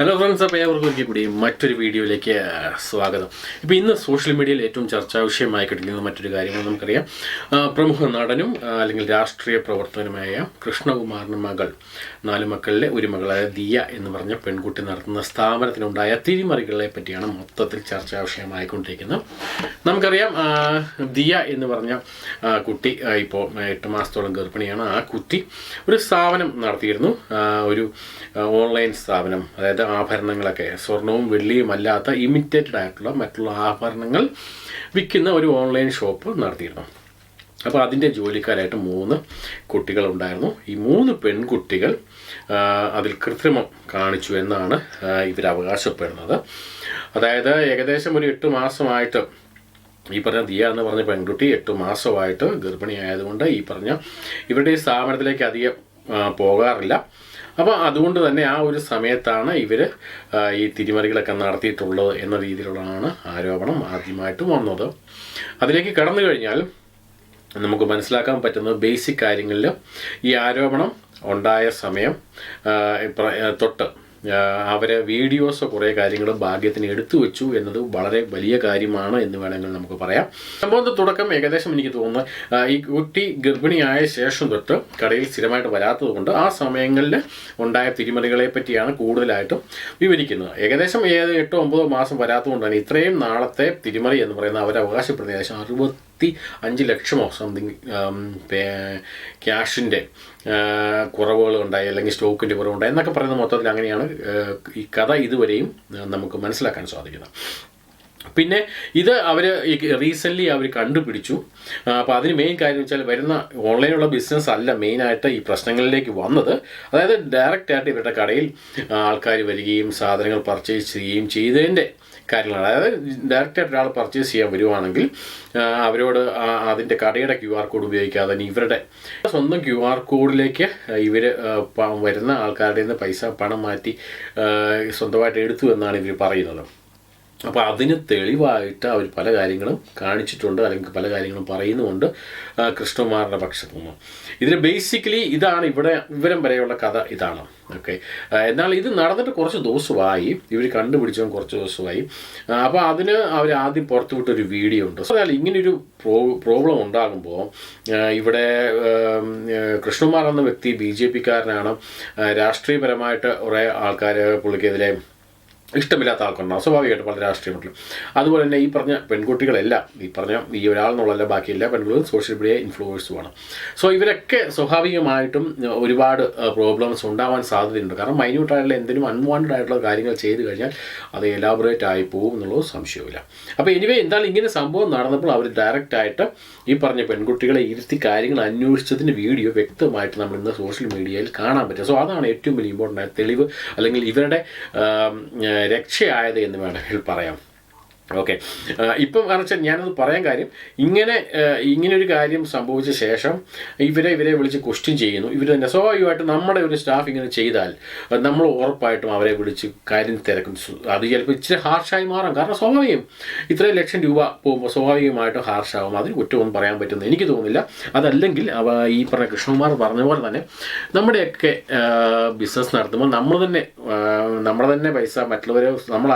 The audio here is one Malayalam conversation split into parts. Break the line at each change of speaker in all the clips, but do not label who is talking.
ഹലോ ഫ്രണ്ട്സ് അപ്പോൾ ഏവർക്കും കൂടി മറ്റൊരു വീഡിയോയിലേക്ക് സ്വാഗതം. ഇപ്പോൾ ഇന്ന് സോഷ്യൽ മീഡിയയിൽ ഏറ്റവും ചർച്ചാ വിഷയമായി കിടക്കുന്ന മറ്റൊരു കാര്യങ്ങൾ നമുക്കറിയാം. പ്രമുഖ നടനും അല്ലെങ്കിൽ രാഷ്ട്രീയ പ്രവർത്തകനുമായ കൃഷ്ണകുമാറിന്റെ മകൾ നാല് മക്കളിലെ ഒരു മകളായ ദിയ എന്ന് പറഞ്ഞ പെൺകുട്ടി നടത്തുന്ന സ്ഥാപനത്തിനുണ്ടായ തിരിമറികളെ പറ്റിയാണ് മൊത്തത്തിൽ ചർച്ചാ വിഷയമായിക്കൊണ്ടിരിക്കുന്നത്. നമുക്കറിയാം ദിയ എന്ന് പറഞ്ഞ കുട്ടി ഇപ്പോൾ എട്ട് മാസത്തോളം ഗർഭിണിയാണ്. ആ കുട്ടി ഒരു സ്ഥാപനം നടത്തിയിരുന്നു. ഒരു ഓൺലൈൻ സ്ഥാപനം അതായത് ആഭരണങ്ങളൊക്കെ. സ്വർണവും വെള്ളിയും അല്ലാത്ത ഇമിറ്റേറ്റഡ് ആയിട്ടുള്ള മറ്റുള്ള ആഭരണങ്ങൾ വിൽക്കുന്ന ഒരു ഓൺലൈൻ ഷോപ്പ് നടത്തിയിരുന്നു. അപ്പോൾ അതിന്റെ ജോലിക്കാരായിട്ട് മൂന്ന് കുട്ടികളുണ്ടായിരുന്നു. ഈ മൂന്ന് പെൺകുട്ടികൾ അതിൽ കൃത്രിമം കാണിച്ചു എന്നാണ് ഇവർ അവകാശപ്പെടുന്നത്. അതായത് ഏകദേശം ഒരു എട്ട് മാസമായിട്ട് ഈ പറഞ്ഞ ദിയ എന്ന് പറഞ്ഞ പെൺകുട്ടി എട്ട് മാസമായിട്ട് ഗർഭിണിയായതുകൊണ്ട് ഈ പറഞ്ഞ ഇവരുടെ ഈ സ്ഥാപനത്തിലേക്ക് അധികം പോകാറില്ല. അപ്പോൾ അതുകൊണ്ട് തന്നെ ആ ഒരു സമയത്താണ് ഇവർ ഈ തിരിമറികളൊക്കെ നടത്തിയിട്ടുള്ളത് എന്ന രീതിയിലുള്ളതാണ് ആരോപണം ആദ്യമായിട്ട് വന്നത്. അതിലേക്ക് കടന്നു കഴിഞ്ഞാൽ നമുക്ക് മനസ്സിലാക്കാൻ പറ്റുന്ന ബേസിക് കാര്യങ്ങളിൽ ഈ ആരോപണം ഉണ്ടായ സമയം തൊട്ട് അവർ വീഡിയോസ് കുറേ കാര്യങ്ങൾ ഭാഗ്യത്തിന് എടുത്തു വെച്ചു എന്നത് വളരെ വലിയ കാര്യമാണ് എന്ന് വേണമെങ്കിൽ നമുക്ക് പറയാം. സംഭവത്തെ തുടക്കം ഏകദേശം എനിക്ക് തോന്നുന്നു ഈ കുട്ടി ഗർഭിണിയായ ശേഷം തൊട്ട് കടയിൽ സ്ഥിരമായിട്ട് വരാത്തത് കൊണ്ട് ആ സമയങ്ങളിൽ ഉണ്ടായ തിരിമറികളെ പറ്റിയാണ് കൂടുതലായിട്ടും വിവരിക്കുന്നത്. ഏകദേശം ഏത് എട്ടോ ഒമ്പതോ മാസം വരാത്തതുകൊണ്ടാണ് ഇത്രയും നാളത്തെ തിരിമറി എന്ന് പറയുന്ന അവർ അവകാശപ്പെടുന്ന ഏകദേശം അറുപത്തി അഞ്ച് ലക്ഷമോ സംതിങ് ക്യാഷിന്റെ കുറവുകൾ ഉണ്ടായി അല്ലെങ്കിൽ സ്റ്റോക്കിന്റെ കുറവുണ്ടായി എന്നൊക്കെ പറയുന്ന മൊത്തത്തിൽ അങ്ങനെയാണ് ഈ കഥ ഇതുവരെയും നമുക്ക് മനസ്സിലാക്കാൻ സാധിക്കുന്നത്. പിന്നെ ഇത് അവർ റീസെന്റ്ലി അവർ കണ്ടുപിടിച്ചു. അപ്പോൾ അതിന് മെയിൻ കാര്യം വെച്ചാൽ വരുന്ന ഓൺലൈനുള്ള ബിസിനസ് അല്ല മെയിനായിട്ട് ഈ പ്രശ്നങ്ങളിലേക്ക് വന്നത്. അതായത് ഡയറക്റ്റായിട്ട് ഇവരുടെ കടയിൽ ആൾക്കാർ വരികയും സാധനങ്ങൾ പർച്ചേസ് ചെയ്യുകയും ചെയ്തതിന്റെ കാര്യങ്ങളാണ്. അതായത് ഡയറക്റ്റായിട്ട് ഒരാൾ പർച്ചേസ് ചെയ്യാൻ വരുവാണെങ്കിൽ അവരോട് അതിന്റെ കടയുടെ ക്യു ആർ കോഡ് ഉപയോഗിക്കാതെ തന്നെ ഇവരുടെ സ്വന്തം ക്യു ആർ കോഡിലേക്ക് ഇവർ വരുന്ന ആൾക്കാരുടെ നിന്ന് പൈസ പണം മാറ്റി സ്വന്തമായിട്ട് എടുത്തു എന്നാണ് ഇവർ പറയുന്നത്. അപ്പോൾ അതിന് തെളിവായിട്ട് അവർ പല കാര്യങ്ങളും കാണിച്ചിട്ടുണ്ട് അല്ലെങ്കിൽ പല കാര്യങ്ങളും പറയുന്നുമുണ്ട് കൃഷ്ണകുമാറിന്റെ പക്ഷത്തു. നിന്ന് ബേസിക്കലി ഇതാണ് ഇവിടെ വിവരം വരെയുള്ള കഥ ഇതാണ്. ഓക്കെ എന്നാൽ ഇത് നടന്നിട്ട് കുറച്ച് ദിവസമായി. ഇവർ കണ്ടുപിടിച്ചതും കുറച്ച് ദിവസമായി. അപ്പോൾ അതിന് അവർ ആദ്യം പുറത്തുവിട്ടൊരു വീഡിയോ ഉണ്ട്. സോ അതായത് ഇങ്ങനൊരു പ്രോ പ്രോബ്ലം ഉണ്ടാകുമ്പോൾ ഇവിടെ കൃഷ്ണകുമാർ എന്ന വ്യക്തി ബി ജെ പിക്കാരനാണ്. രാഷ്ട്രീയപരമായിട്ട് കുറേ ആൾക്കാർ പുള്ളിക്കെതിരെ ഇഷ്ടമില്ലാത്ത ആൾക്കുണ്ടാവും സ്വാഭാവികമായിട്ട് പല രാഷ്ട്രീയമായിട്ടുള്ള അതുപോലെ തന്നെ ഈ പറഞ്ഞ പെൺകുട്ടികളെല്ലാം ഈ പറഞ്ഞ ഈ ഒരാളെന്നുള്ളല്ല ബാക്കി എല്ലാ പെൺകുട്ടികളും സോഷ്യൽ മീഡിയ ഇൻഫ്ലുവേഴ്സുമാണ് സോ ഇവരൊക്കെ സ്വാഭാവികമായിട്ടും ഒരുപാട് പ്രോബ്ലംസ് ഉണ്ടാവാൻ സാധ്യതയുണ്ട്. കാരണം മൈന്യൂട്ടായിട്ടുള്ള എന്തെങ്കിലും അൺവാണ്ടഡ് ആയിട്ടുള്ള കാര്യങ്ങൾ ചെയ്തു കഴിഞ്ഞാൽ അത് എലാബറേറ്റ് ആയി പോകും എന്നുള്ളത് സംശയമില്ല അപ്പോൾ എനിവേ എന്തായാലും ഇങ്ങനെ സംഭവം നടന്നപ്പോൾ അവർ ഡയറക്റ്റ് ആയിട്ട് ഈ പറഞ്ഞ പെൺകുട്ടികളെ ഇരുത്തി കാര്യങ്ങൾ അന്വേഷിച്ചതിന്റെ വീഡിയോ വ്യക്തമായിട്ട് നമ്മൾ ഇന്ന് സോഷ്യൽ മീഡിയയിൽ കാണാൻ പറ്റും. സോ അതാണ് ഏറ്റവും വലിയ ഇമ്പോർട്ടന്റ് ആയ തെളിവ്. അല്ലെങ്കിൽ ഇവരുടെ രക്ഷയായത് എന്ന് വേണമെങ്കിൽ പറയാം. ഓക്കെ. ഇപ്പം കാരണം വെച്ചാൽ ഞാനത് പറയാൻ കാര്യം ഇങ്ങനെ ഇങ്ങനൊരു കാര്യം സംഭവിച്ച ശേഷം ഇവരെ ഇവരെ വിളിച്ച് ക്വസ്റ്റ്യൻ ചെയ്യുന്നു. ഇവർ തന്നെ സ്വാഭാവികമായിട്ട് നമ്മുടെ ഒരു സ്റ്റാഫ് ഇങ്ങനെ ചെയ്താൽ നമ്മൾ ഉറപ്പായിട്ടും അവരെ വിളിച്ച് കാര്യം തിരക്കും. അത് ചിലപ്പോൾ ഇച്ചിരി ഹാർഷായി മാറും. കാരണം സ്വാഭാവികം ഇത്രയും ലക്ഷം രൂപ പോകുമ്പോൾ സ്വാഭാവികമായിട്ടും ഹാർഷാവും അതിന് കുറ്റമൊന്നും പറയാൻ പറ്റുമെന്ന് എനിക്ക് തോന്നുന്നില്ല. അതല്ലെങ്കിൽ അവ ഈ പറഞ്ഞ കൃഷ്ണകുമാർ പറഞ്ഞ പോലെ തന്നെ നമ്മുടെയൊക്കെ ബിസിനസ് നടത്തുമ്പോൾ നമ്മൾ തന്നെ നമ്മുടെ തന്നെ പൈസ മറ്റുള്ളവരെ നമ്മൾ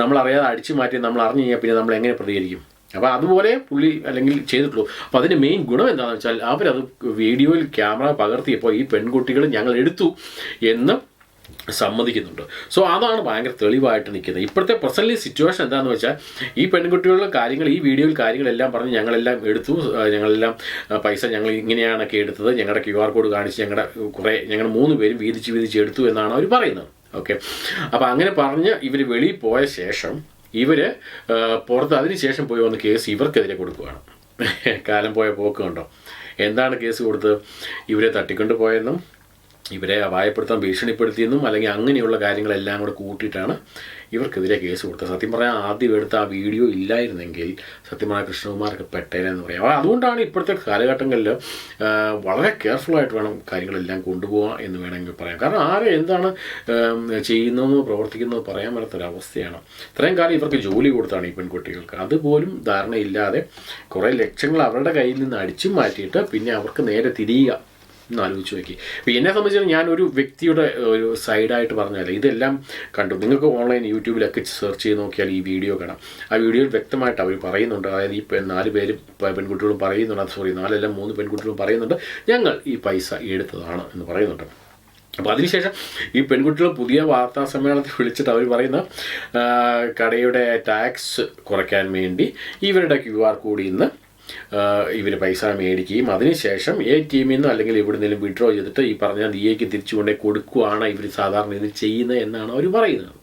നമ്മളറിയാതെ അടിച്ചു മാറ്റി നമ്മൾ അറിഞ്ഞു കഴിഞ്ഞാൽ പിന്നെ നമ്മൾ എങ്ങനെ പ്രതികരിക്കും? അപ്പോൾ അതുപോലെ പുള്ളി അല്ലെങ്കിൽ ചെയ്തിട്ടുള്ളൂ. അപ്പോൾ അതിന്റെ മെയിൻ ഗുണം എന്താണെന്ന് വെച്ചാൽ അവരത് വീഡിയോയിൽ ക്യാമറ പകർത്തിയപ്പോൾ ഈ പെൺകുട്ടികൾ ഞങ്ങൾ എടുത്തു എന്ന് സമ്മതിക്കുന്നുണ്ട്. സോ അതാണ് ഭയങ്കര തെളിവായിട്ട് നിൽക്കുന്നത്. ഇപ്പോഴത്തെ പ്രസന്റ് സിറ്റുവേഷൻ എന്താണെന്ന് വെച്ചാൽ ഈ പെൺകുട്ടികളുടെ കാര്യങ്ങൾ ഈ വീഡിയോയിൽ കാര്യങ്ങളെല്ലാം പറഞ്ഞ് ഞങ്ങളെല്ലാം എടുത്തു. ഞങ്ങളെല്ലാം പൈസ ഞങ്ങൾ ഇങ്ങനെയാണൊക്കെ എടുത്തത്. ഞങ്ങളുടെ ക്യു ആർ കോഡ് കാണിച്ച് ഞങ്ങളുടെ കുറേ ഞങ്ങൾ മൂന്ന് പേരും വീതിച്ച് വീതിച്ച് എടുത്തു എന്നാണ് അവർ പറയുന്നത്. ഓക്കെ? അപ്പോൾ അങ്ങനെ പറഞ്ഞ് ഇവർ വെളിയിൽ പോയ ശേഷം ഇവർ പുറത്ത് അതിനുശേഷം പോയി വന്ന കേസ് ഇവർക്കെതിരെ കൊടുക്കുകയാണ്. കാലം പോയ പോക്ക് കണ്ടോ? എന്താണ് കേസ് കൊടുത്ത് ഇവരെ തട്ടിക്കൊണ്ട് പോയെന്നും ഇവരെ അപായപ്പെടുത്താൻ ഭീഷണിപ്പെടുത്തിയെന്നും അല്ലെങ്കിൽ അങ്ങനെയുള്ള കാര്യങ്ങളെല്ലാം കൂടെ കൂട്ടിയിട്ടാണ് ഇവർക്കെതിരെ കേസ് കൊടുത്തത് സത്യം പറഞ്ഞാൽ ആദ്യം എടുത്ത ആ വീഡിയോ ഇല്ലായിരുന്നെങ്കിൽ സത്യം പറഞ്ഞാൽ കൃഷ്ണകുമാർക്ക് പെട്ടേനെന്ന് പറയാം അതുകൊണ്ടാണ് ഇപ്പോഴത്തെ കാലഘട്ടങ്ങളിൽ വളരെ കെയർഫുള്ളായിട്ട് വേണം കാര്യങ്ങളെല്ലാം കൊണ്ടുപോകാം എന്ന് വേണമെങ്കിൽ പറയാം. കാരണം ആരെ എന്താണ് ചെയ്യുന്നതെന്നോ പ്രവർത്തിക്കുന്നതോ പറയാൻ പറ്റാത്തൊരവസ്ഥയാണ്. ഇത്രയും കാലം ഇവർക്ക് ജോലി കൊടുത്താണ് ഈ പെൺകുട്ടികൾക്ക്. അതുപോലും ധാരണയില്ലാതെ കുറേ ലക്ഷങ്ങൾ അവരുടെ കയ്യിൽ നിന്ന് അടിച്ചു മാറ്റിയിട്ട് പിന്നെ അവർക്ക് നേരെ തിരിയുക. ഒന്ന് ആലോചിച്ച് നോക്കി. അപ്പോൾ സംബന്ധിച്ച് ഞാൻ ഒരു വ്യക്തിയുടെ ഒരു സൈഡായിട്ട് പറഞ്ഞാൽ ഇതെല്ലാം കണ്ടു. നിങ്ങൾക്ക് ഓൺലൈൻ യൂട്യൂബിലൊക്കെ സെർച്ച് ചെയ്ത് നോക്കിയാൽ ഈ വീഡിയോ കാണാം. ആ വീഡിയോയിൽ വ്യക്തമായിട്ട് അവർ പറയുന്നുണ്ട്. അതായത് ഈ നാല് പേര് പെൺകുട്ടികളും പറയുന്നുണ്ട്. സോറി നാലെല്ലാം മൂന്ന് പെൺകുട്ടികളും പറയുന്നുണ്ട്. ഞങ്ങൾ ഈ പൈസ എടുത്തതാണ് എന്ന് പറയുന്നുണ്ട്. അപ്പോൾ അതിനുശേഷം ഈ പെൺകുട്ടികൾ പുതിയ വാർത്താ സമ്മേളനത്തിൽ വിളിച്ചിട്ട് അവർ പറയുന്ന കടയുടെ ടാക്സ് കുറയ്ക്കാൻ വേണ്ടി ഇവരുടെ ക്യു ആർ കോഡിൽ നിന്ന് ഇവർ പൈസ മേടിക്കുകയും അതിനുശേഷം എ ടി എമ്മിൽ നിന്നോ അല്ലെങ്കിൽ എവിടെ നിന്നും വിഡ്രോ ചെയ്തിട്ട് ഈ പറഞ്ഞ ദിയയ്ക്ക് തിരിച്ചു കൊണ്ടേ കൊടുക്കുകയാണ് ഇവർ സാധാരണ ഇത് ചെയ്യുന്നത് എന്നാണ് അവർ പറയുന്നത്.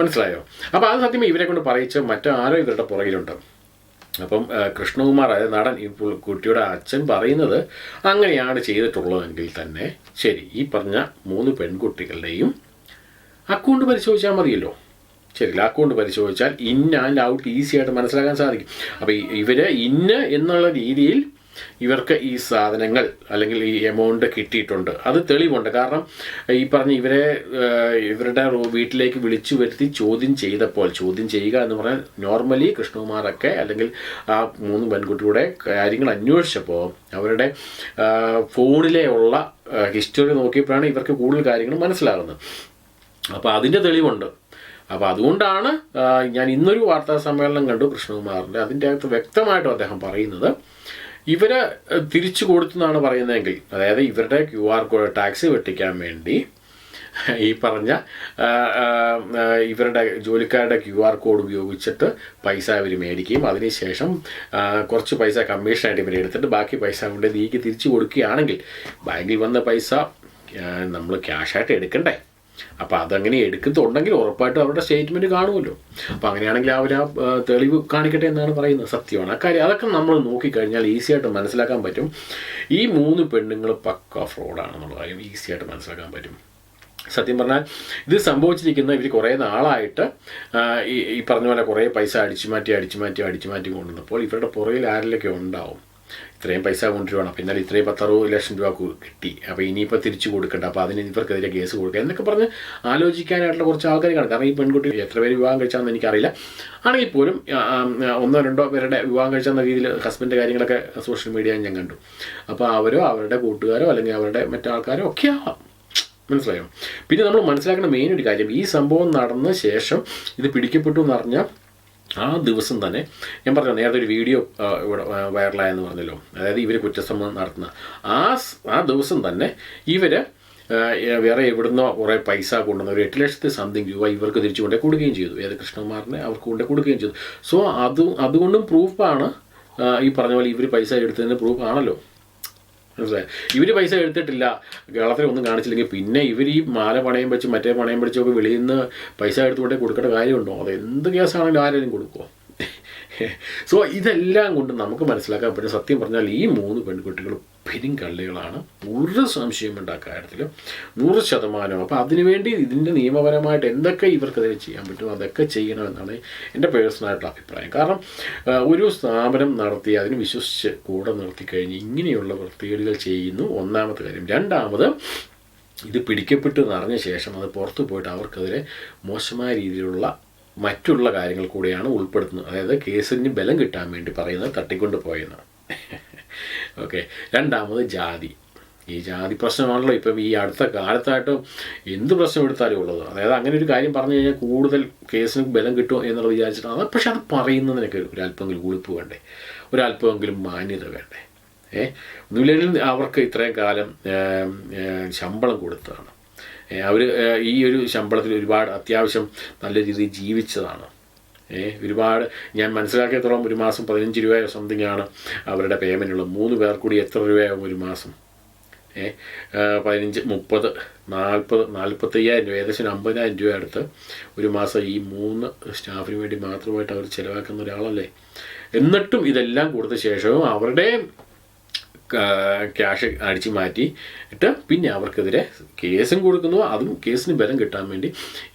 മനസ്സിലായോ? അപ്പോൾ അത് സത്യം ഇവരെ കൊണ്ട് പറയിച്ച മറ്റാരോ ഇവരുടെ പുറകിലുണ്ട്. അപ്പം കൃഷ്ണകുമാർ അതായത് നടൻ ഈ കുട്ടിയുടെ അച്ഛൻ പറയുന്നത് അങ്ങനെയാണ് ചെയ്തിട്ടുള്ളതെങ്കിൽ തന്നെ ശരി ഈ പറഞ്ഞ മൂന്ന് പെൺകുട്ടികളുടെയും അക്കൗണ്ട് പരിശോധിച്ചാൽ മതിയല്ലോ. ശരി അക്കൗണ്ട് പരിശോധിച്ചാൽ ഇൻ ആൻഡ് ഔട്ട് ഈസി ആയിട്ട് മനസ്സിലാക്കാൻ സാധിക്കും. അപ്പോൾ ഇവർ ഇന്ന് എന്നുള്ള രീതിയിൽ ഇവർക്ക് ഈ സാധനങ്ങൾ അല്ലെങ്കിൽ ഈ എമൗണ്ട് കിട്ടിയിട്ടുണ്ട്. അത് തെളിവുണ്ട്. കാരണം ഈ പറഞ്ഞ ഇവരെ ഇവരുടെ വീട്ടിലേക്ക് വിളിച്ചു വരുത്തി ചോദ്യം ചെയ്തപ്പോൾ ചോദ്യം ചെയ്യുക എന്ന് പറഞ്ഞാൽ നോർമലി കൃഷ്ണകുമാറൊക്കെ അല്ലെങ്കിൽ ആ മൂന്ന് പെൺകുട്ടിയുടെ കാര്യങ്ങൾ അന്വേഷിച്ചപ്പോൾ അവരുടെ ഫോണിലെ ഉള്ള ഹിസ്റ്ററി നോക്കിയപ്പോഴാണ് ഇവർക്ക് കൂടുതൽ കാര്യങ്ങൾ മനസ്സിലാകുന്നത്. അപ്പോൾ അതിന്റെ തെളിവുണ്ട്. അപ്പോൾ അതുകൊണ്ടാണ് ഞാൻ ഇന്നൊരു വാർത്താ സമ്മേളനം കണ്ടു കൃഷ്ണകുമാറിന്റെ അതിന്റെ അകത്ത് വ്യക്തമായിട്ടും അദ്ദേഹം പറയുന്നത് ഇവരെ തിരിച്ചു കൊടുത്തെന്നാണ് പറയുന്നതെങ്കിൽ അതായത് ഇവരുടെ ക്യു ആർ കോഡ് ടാക്സ് വെട്ടിക്കാൻ വേണ്ടി ഈ പറഞ്ഞ ഇവരുടെ ജോലിക്കാരുടെ ക്യു ആർ കോഡ് ഉപയോഗിച്ചിട്ട് പൈസ ഇവർ മേടിക്കുകയും അതിനുശേഷം കുറച്ച് പൈസ കമ്മീഷനായിട്ട് ഇവർ എടുത്തിട്ട് ബാക്കി പൈസ കൊണ്ട് നീക്കി തിരിച്ചു കൊടുക്കുകയാണെങ്കിൽ ബാങ്കിൽ വന്ന പൈസ നമ്മൾ ക്യാഷായിട്ട് എടുക്കണ്ടേ? അപ്പോൾ അതങ്ങനെ എടുക്കുന്നുണ്ടെങ്കിൽ ഉറപ്പായിട്ടും അവരുടെ സ്റ്റേറ്റ്മെന്റ് കാണുമല്ലോ. അപ്പോൾ അങ്ങനെയാണെങ്കിൽ അവർ ആ തെളിവ് കാണിക്കട്ടെ എന്നാണ് പറയുന്നത്. സത്യമാണ്. അക്കാര്യം അതൊക്കെ നമ്മൾ നോക്കിക്കഴിഞ്ഞാൽ ഈസിയായിട്ട് മനസ്സിലാക്കാൻ പറ്റും. ഈ മൂന്ന് പെണ്ണുങ്ങൾ പക്ക ഫ്രോഡാണെന്നുള്ള കാര്യം ഈസിയായിട്ട് മനസ്സിലാക്കാൻ പറ്റും. സത്യം പറഞ്ഞാൽ ഇത് സംഭവിച്ചിരിക്കുന്ന ഇവർ കുറേ നാളായിട്ട് ഈ ഈ പറഞ്ഞ പോലെ കുറേ പൈസ അടിച്ചു മാറ്റി അടിച്ചു മാറ്റി അടിച്ചു മാറ്റി കൊണ്ടുവന്നപ്പോൾ ഇവരുടെ പുറകിൽ ആരിലൊക്കെ ഉണ്ടാവും. ഇത്രയും പൈസ കൊണ്ടുവരണം പിന്നെ ഇത്രയും പത്തറുപത് ലക്ഷം രൂപ കിട്ടി. അപ്പോൾ ഇനിയിപ്പോൾ തിരിച്ചു കൊടുക്കണ്ട. അപ്പോൾ അതിന് ഇവർക്കെതിരെ കേസ് കൊടുക്കുക എന്നൊക്കെ പറഞ്ഞ് ആലോചിക്കാനായിട്ടുള്ള കുറച്ച് ആൾക്കാർ കാണും കാരണം ഈ പെൺകുട്ടി എത്ര പേര് വിവാഹം കഴിച്ചാന്ന് എനിക്കറിയില്ല. ആണെങ്കിൽ പോലും ഒന്നോ രണ്ടോ പേരുടെ വിവാഹം കഴിച്ചെന്ന രീതിയിൽ ഹസ്ബൻഡ് കാര്യങ്ങളൊക്കെ സോഷ്യൽ മീഡിയയിൽ ഞാൻ കണ്ടു. അപ്പോൾ അവരോ അവരുടെ കൂട്ടുകാരോ അല്ലെങ്കിൽ അവരുടെ മറ്റാൾക്കാരോ ഒക്കെ ആവാം. മനസ്സിലായോ? പിന്നെ നമ്മൾ മനസ്സിലാക്കുന്ന മെയിൻ ഒരു കാര്യം ഈ സംഭവം നടന്ന ശേഷം ഇത് പിടിക്കപ്പെട്ടു എന്ന് അറിഞ്ഞാൽ ആ ദിവസം തന്നെ ഞാൻ പറഞ്ഞു നേരത്തെ ഒരു വീഡിയോ ഇവിടെ വൈറലായെന്ന് പറഞ്ഞല്ലോ. അതായത് ഇവർ കുറ്റസമ്മതം നടത്തുന്ന ആ ആ ദിവസം തന്നെ ഇവർ വേറെ എവിടുന്നോ കുറേ പൈസ കൊണ്ടുവന്ന ഒരു എട്ട് ലക്ഷത്തി സംതിങ് രൂപ ഇവർക്ക് തിരിച്ചു കൊണ്ടേ കൊടുക്കുകയും ചെയ്തു. ഏത് കൃഷ്ണകുമാറിനെ അവർക്ക് കൊണ്ടേ കൊടുക്കുകയും ചെയ്തു. സോ അത് അതുകൊണ്ടും പ്രൂഫാണ് ഈ പറഞ്ഞ പോലെ ഇവർ പൈസ എടുത്തതിന്റെ പ്രൂഫ് ആണല്ലോ മനസ്സിലായോ? ഇവർ പൈസ എടുത്തിട്ടില്ല. കേരളത്തിൽ ഒന്നും കാണിച്ചില്ലെങ്കിൽ പിന്നെ ഇവർ ഈ മാല പണയം വെച്ച് മറ്റേ പണയം വെച്ചൊക്കെ വെളിയിൽ നിന്ന് പൈസ എടുത്തുകൊണ്ടേ കൊടുക്കേണ്ട കാര്യമുണ്ടോ? അത് എന്ത് കേസാണെങ്കിലും ആരെങ്കിലും കൊടുക്കുമോ സോ ഇതെല്ലാം കൊണ്ട് നമുക്ക് മനസ്സിലാക്കാൻ പറ്റും. സത്യം പറഞ്ഞാൽ ഈ മൂന്ന് പെൺകുട്ടികൾ പെരും കള്ളികളാണ്. ഒരു സംശയം വേണ്ട കാര്യത്തിൽ നൂറ് ശതമാനം. അപ്പോൾ അതിനുവേണ്ടി ഇതിന്റെ നിയമപരമായിട്ട് എന്തൊക്കെ ഇവർക്കെതിരെ ചെയ്യാൻ പറ്റും അതൊക്കെ ചെയ്യണമെന്നാണ് എന്റെ പേഴ്സണലായിട്ടുള്ള അഭിപ്രായം. കാരണം ഒരു സ്ഥാപനം നടത്തി അതിന് വിശ്വസിച്ച് കൂടെ നിർത്തി കഴിഞ്ഞ് ഇങ്ങനെയുള്ള വൃത്തികേടുകൾ ചെയ്യുന്നു. ഒന്നാമത്തെ കാര്യം. രണ്ടാമത് ഇത് പിടിക്കപ്പെട്ടു എന്നറിഞ്ഞ ശേഷം അത് പുറത്തു പോയിട്ട് അവർക്കെതിരെ മോശമായ രീതിയിലുള്ള മറ്റുള്ള കാര്യങ്ങൾ കൂടിയാണ് ഉൾപ്പെടുത്തുന്നത്. അതായത് കേസിന് ബലം കിട്ടാൻ വേണ്ടി പറയുന്നത് തട്ടിക്കൊണ്ട് പോയെന്ന് ഓക്കെ. രണ്ടാമത് ജാതി. ഈ ജാതി പ്രശ്നമാണല്ലോ. ഇപ്പം ഈ അടുത്ത കാലത്തായിട്ട് എന്ത് പ്രശ്നം എടുത്താലും ഉള്ളത്. അതായത് അങ്ങനെ ഒരു കാര്യം പറഞ്ഞു കഴിഞ്ഞാൽ കൂടുതൽ കേസിന് ബലം കിട്ടും എന്നുള്ളത് വിചാരിച്ചിട്ടാണ്. പക്ഷെ അത് പറയുന്നതിനൊക്കെ ഒരല്പമെങ്കിലും ഉളിപ്പ് വേണ്ടേ? ഒരല്പമെങ്കിലും മാന്യത വേണ്ടേ? ഏ? ഒന്നുമില്ലെങ്കിൽ അവർക്ക് ഇത്രയും കാലം ശമ്പളം കൊടുത്തതാണ്. അവർ ഈ ഒരു ശമ്പളത്തിൽ ഒരുപാട് അത്യാവശ്യം നല്ല രീതിയിൽ ജീവിച്ചതാണ്. ഒരുപാട് ഞാൻ മനസ്സിലാക്കിയത്തോളം ഒരു മാസം പതിനഞ്ച് രൂപയോ സംതിങ് ആണ് അവരുടെ പേയ്മെന്റ് ഉള്ളത്. മൂന്ന് പേർ കൂടി എത്ര രൂപയാകും ഒരു മാസം? പതിനഞ്ച് മുപ്പത് നാൽപ്പത് നാൽപ്പത്തയ്യായിരം രൂപ ഏകദേശം അമ്പതിനായിരം രൂപ അടുത്ത് ഒരു മാസം ഈ മൂന്ന് സ്റ്റാഫിന് വേണ്ടി മാത്രമായിട്ട് അവർ ചിലവാക്കുന്ന ഒരാളല്ലേ? എന്നിട്ടും ഇതെല്ലാം കൊടുത്ത ശേഷവും അവരുടെ ക്യാഷ് അടിച്ചു മാറ്റി ഇട്ട് പിന്നെ അവർക്കെതിരെ കേസും കൊടുക്കുന്നു. അതും കേസിന് ബലം കിട്ടാൻ വേണ്ടി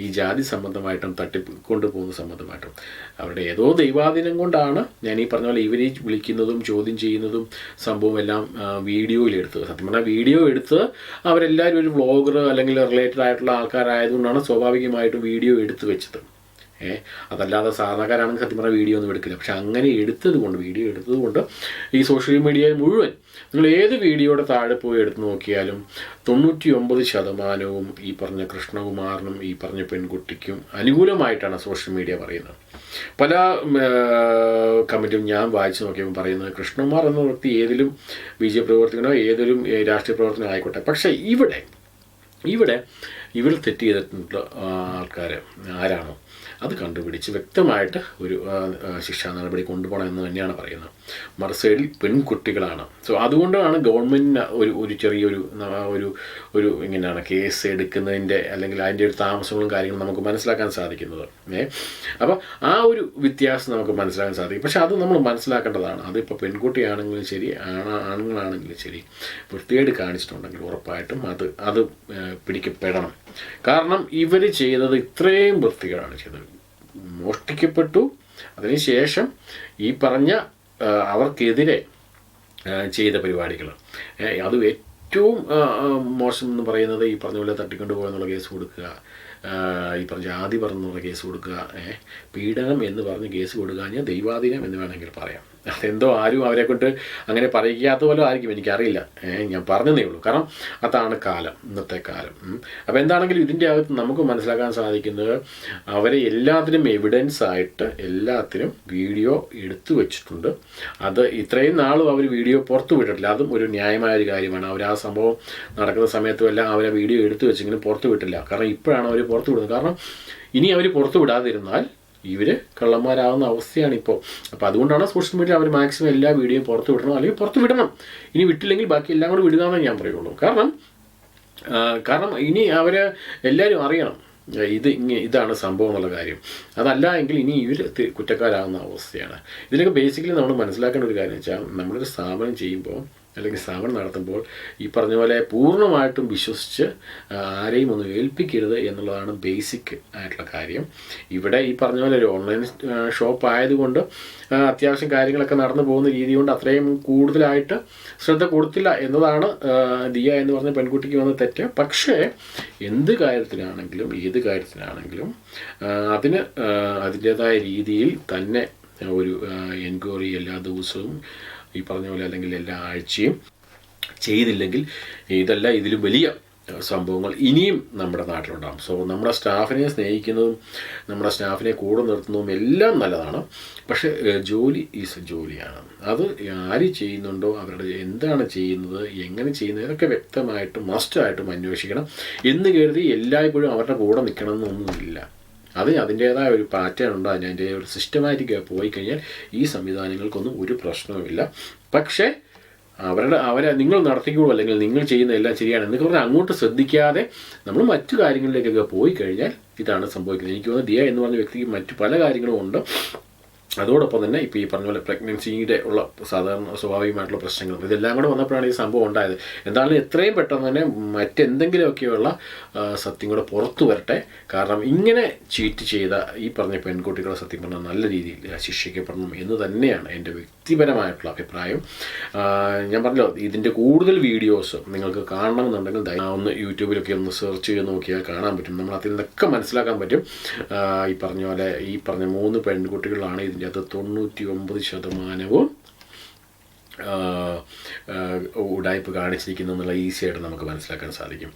ഈ ജാതി സംബന്ധമായിട്ടും തട്ടിപ്പ് കൊണ്ടുപോകുന്ന സംബന്ധമായിട്ടും. അവരുടെ ഏതോ ദൈവാധീനം കൊണ്ടാണ് ഞാൻ ഈ പറഞ്ഞ പോലെ ഇവരെ വിളിക്കുന്നതും ചോദ്യം ചെയ്യുന്നതും സംഭവം എല്ലാം വീഡിയോയിൽ എടുത്തത് സത്യം പറഞ്ഞാൽ വീഡിയോ എടുത്ത് അവരെല്ലാവരും ഒരു വ്ളോഗർ അല്ലെങ്കിൽ റിലേറ്റഡ് ആയിട്ടുള്ള ആൾക്കാരായതുകൊണ്ടാണ് സ്വാഭാവികമായിട്ടും വീഡിയോ എടുത്തു വെച്ചത്. ഏ അതല്ലാതെ സാധാരണക്കാരാണെങ്കിൽ സത്യം പറഞ്ഞാൽ വീഡിയോ ഒന്നും എടുക്കില്ല. പക്ഷെ അങ്ങനെ എടുത്തത് കൊണ്ട് വീഡിയോ എടുത്തത് കൊണ്ട് ഈ സോഷ്യൽ മീഡിയ മുഴുവൻ നിങ്ങൾ ഏത് വീഡിയോയുടെ താഴെ പോയി എടുത്തു നോക്കിയാലും തൊണ്ണൂറ്റി ഒമ്പത് ശതമാനവും ഈ പറഞ്ഞ കൃഷ്ണകുമാറിനും ഈ പറഞ്ഞ പെൺകുട്ടിക്കും അനുകൂലമായിട്ടാണ് സോഷ്യൽ മീഡിയ പറയുന്നത്. പല കമന്റും ഞാൻ വായിച്ചു നോക്കിയപ്പോൾ പറയുന്നത് കൃഷ്ണകുമാർ എന്ന വ്യക്തി ഏതിലും ബി ജെ പി പ്രവർത്തകനോ ഏതിലും രാഷ്ട്രീയ പ്രവർത്തനോ ആയിക്കോട്ടെ. പക്ഷേ ഇവിടെ ഇവിടെ ഇവർ തെറ്റ് ചെയ്തിട്ടുള്ള ആൾക്കാർ ആരാണോ? അത് കണ്ടുപിടിച്ച് വ്യക്തമായിട്ട് ഒരു ശിക്ഷാ നടപടി കൊണ്ടുപോകണം എന്ന് തന്നെയാണ് പറയുന്നത്. മറുസൈഡിൽ പെൺകുട്ടികളാണ്. സോ അതുകൊണ്ടാണ് ഗവൺമെന്റിന് ഒരു ഒരു ചെറിയൊരു ഒരു ഒരു ഇങ്ങനെയാണ് കേസ് എടുക്കുന്നതിന്റെ അല്ലെങ്കിൽ അതിന്റെ ഒരു താമസങ്ങളും കാര്യങ്ങളും നമുക്ക് മനസ്സിലാക്കാൻ സാധിക്കുന്നത്. ഏ? അപ്പോൾ ആ ഒരു വ്യത്യാസം നമുക്ക് മനസ്സിലാക്കാൻ സാധിക്കും. പക്ഷെ അത് നമ്മൾ മനസ്സിലാക്കേണ്ടതാണ്. അതിപ്പോൾ പെൺകുട്ടിയാണെങ്കിലും ശരി ആണ ആണുങ്ങളാണെങ്കിലും ശരി വൃത്തികേട് കാണിച്ചിട്ടുണ്ടെങ്കിൽ ഉറപ്പായിട്ടും അത് അത് പിടിക്കപ്പെടണം. കാരണം ഇവർ ചെയ്തത് ഇത്രയും വൃത്തികളാണ് ചെയ്തത്. മോഷ്ടിക്കപ്പെട്ടു. അതിനുശേഷം ഈ പറഞ്ഞ അവർക്കെതിരെ ചെയ്ത പരിപാടികൾ അത് ഏറ്റവും മോശം എന്ന് പറയുന്നത് ഈ പറഞ്ഞ പോലെ തട്ടിക്കൊണ്ട് പോകാന്നുള്ള കേസ് കൊടുക്കുക ഈ പറഞ്ഞ ജാതി പറഞ്ഞുള്ള കേസ് കൊടുക്കുക പീഡനം എന്ന് പറഞ്ഞ് കേസ് കൊടുക്കുക ഞാൻ ദൈവാധീനം എന്ന് വേണമെങ്കിൽ പറയാം. അതെന്തോ ആരും അവരെ കൊണ്ട് അങ്ങനെ പറയിക്കാത്ത പോലെ ആയിരിക്കും എനിക്കറിയില്ല. ഞാൻ പറഞ്ഞതേ ഉള്ളൂ. കാരണം അതാണ് കാലം ഇന്നത്തെ കാലം. അപ്പോൾ എന്താണെങ്കിലും ഇതിന്റെ അകത്ത് നമുക്ക് മനസ്സിലാക്കാൻ സാധിക്കുന്നത് അവരെ എല്ലാത്തിനും എവിഡൻസ് ആയിട്ട് എല്ലാത്തിനും വീഡിയോ എടുത്തു വെച്ചിട്ടുണ്ട്. അത് ഇത്രയും നാളും അവർ വീഡിയോ പുറത്തു വിട്ടിട്ടില്ല. അതും ഒരു ന്യായമായ ഒരു കാര്യമാണ്. അവർ ആ സംഭവം നടക്കുന്ന സമയത്തും എല്ലാം അവരെ വീഡിയോ എടുത്തു വെച്ചെങ്കിലും പുറത്തു വിട്ടില്ല. കാരണം ഇപ്പോഴാണ് അവർ പുറത്തു വിടുന്നത്. കാരണം ഇനി അവർ പുറത്തു വിടാതിരുന്നാൽ ഇവർ കള്ളന്മാരാകുന്ന അവസ്ഥയാണ് ഇപ്പോൾ അപ്പോൾ അതുകൊണ്ടാണ് സോഷ്യൽ മീഡിയ അവർ മാക്സിമം എല്ലാ വീഡിയോയും പുറത്ത് വിടണം അല്ലെങ്കിൽ പുറത്ത് വിടണം. ഇനി വിട്ടില്ലെങ്കിൽ ബാക്കി എല്ലാം കൂടി വിടുക എന്നേ ഞാൻ പറയുള്ളൂ. കാരണം കാരണം ഇനി അവർ എല്ലാവരും അറിയണം ഇത് ഇതാണ് സംഭവം എന്നുള്ള കാര്യം. അതല്ല എങ്കിൽ ഇനി ഇവർ കുറ്റക്കാരാകുന്ന അവസ്ഥയാണ്. ഇതിനൊക്കെ ബേസിക്കലി നമ്മൾ മനസ്സിലാക്കേണ്ട ഒരു കാര്യം വെച്ചാൽ നമ്മളൊരു സ്ഥാപനം ചെയ്യുമ്പോൾ അല്ലെങ്കിൽ സ്ഥാപനം നടത്തുമ്പോൾ ഈ പറഞ്ഞ പോലെ പൂർണമായിട്ടും വിശ്വസിച്ച് ആരെയും ഒന്നും ഏൽപ്പിക്കരുത് എന്നുള്ളതാണ് ബേസിക് ആയിട്ടുള്ള കാര്യം. ഇവിടെ ഈ പറഞ്ഞ പോലെ ഒരു ഓൺലൈൻ ഷോപ്പ് ആയതുകൊണ്ട് അത്യാവശ്യം കാര്യങ്ങളൊക്കെ നടന്നു പോകുന്ന രീതി കൊണ്ട് അത്രയും കൂടുതലായിട്ട് ശ്രദ്ധ കൊടുത്തില്ല എന്നതാണ് ദിയ എന്ന് പറഞ്ഞ പെൺകുട്ടിക്ക് വന്ന തെറ്റ്. പക്ഷേ എന്ത് കാര്യത്തിനാണെങ്കിലും ഏത് കാര്യത്തിനാണെങ്കിലും അതിന് അതിന്റേതായ രീതിയിൽ തന്നെ ഒരു എൻക്വയറി എല്ലാ ദിവസവും ഈ പറഞ്ഞ പോലെ അല്ലെങ്കിൽ എല്ലാ ആഴ്ചയും ചെയ്തില്ലെങ്കിൽ ഇതല്ല ഇതിലും വലിയ സംഭവങ്ങൾ ഇനിയും നമ്മുടെ നാട്ടിലുണ്ടാകും. സോ നമ്മുടെ സ്റ്റാഫിനെ സ്നേഹിക്കുന്നതും നമ്മുടെ സ്റ്റാഫിനെ കൂടെ നിർത്തുന്നതും എല്ലാം നല്ലതാണ്. പക്ഷേ ജോലി ഈസ് ജോലിയാണ്. അത് ആര് ചെയ്യുന്നുണ്ടോ അവരുടെ എന്താണ് ചെയ്യുന്നത് എങ്ങനെ ചെയ്യുന്നത് ഇതൊക്കെ വ്യക്തമായിട്ടും മസ്റ്റായിട്ടും അന്വേഷിക്കണം എന്ന് കരുതി എല്ലായ്പ്പോഴും അവരുടെ കൂടെ നിൽക്കണം എന്നൊന്നുമില്ല അത് അതിന്റേതായ ഒരു പാറ്റേൺ ഉണ്ട് അതിന്റെ ഒരു സിസ്റ്റമാറ്റിക് പോയി കഴിഞ്ഞാൽ ഈ സംവിധാനങ്ങൾക്കൊന്നും ഒരു പ്രശ്നവുമില്ല. പക്ഷേ അവരുടെ അവരെ നിങ്ങൾ നടത്തിക്കോളൂ അല്ലെങ്കിൽ നിങ്ങൾ ചെയ്യുന്ന എല്ലാം ശരിയാണ് എന്നൊക്കെ പറഞ്ഞാൽ അങ്ങോട്ട് ശ്രദ്ധിക്കാതെ നമ്മൾ മറ്റു കാര്യങ്ങളിലേക്കൊക്കെ പോയി കഴിഞ്ഞാൽ ഇതാണ് സംഭവിക്കുന്നത്. എനിക്ക് തോന്നുന്നു ദിയ എന്ന് പറഞ്ഞ വ്യക്തിക്ക് മറ്റു പല കാര്യങ്ങളും ഉണ്ട്. അതോടൊപ്പം തന്നെ ഇപ്പോൾ ഈ പറഞ്ഞ പോലെ പ്രഗ്നൻസിയുടെ ഉള്ള സാധാരണ സ്വാഭാവികമായിട്ടുള്ള പ്രശ്നങ്ങളും ഇതെല്ലാം കൂടെ വന്നപ്പോഴാണ് ഈ സംഭവം ഉണ്ടായത്. എന്തായാലും എത്രയും പെട്ടെന്ന് തന്നെ മറ്റെന്തെങ്കിലുമൊക്കെയുള്ള സത്യം കൂടെ പുറത്തു വരട്ടെ. കാരണം ഇങ്ങനെ ചീറ്റ് ചെയ്ത ഈ പറഞ്ഞ പെൺകുട്ടികളെ സത്യം പറഞ്ഞാൽ നല്ല രീതിയിൽ ശിക്ഷിക്കപ്പെടണം എന്ന് തന്നെയാണ് എന്റെ വ്യക്തിപരമായിട്ടുള്ള അഭിപ്രായം. ഞാൻ പറഞ്ഞല്ലോ ഇതിന്റെ കൂടുതൽ വീഡിയോസ് നിങ്ങൾക്ക് കാണണമെന്നുണ്ടെങ്കിൽ ഒന്ന് യൂട്യൂബിലൊക്കെ ഒന്ന് സെർച്ച് ചെയ്ത് നോക്കിയാൽ കാണാൻ പറ്റും. നമ്മൾ അതിൽ നിന്നൊക്കെ മനസ്സിലാക്കാൻ പറ്റും. ഈ പറഞ്ഞ പോലെ ഈ പറഞ്ഞ മൂന്ന് പെൺകുട്ടികളാണ് ഇതിന്റെ അകത്ത് തൊണ്ണൂറ്റി ഒമ്പത് ശതമാനവും ഉടായ്പ് കാണിച്ചിരിക്കുന്നു എന്നുള്ള ഈസിയായിട്ട് നമുക്ക് മനസ്സിലാക്കാൻ സാധിക്കും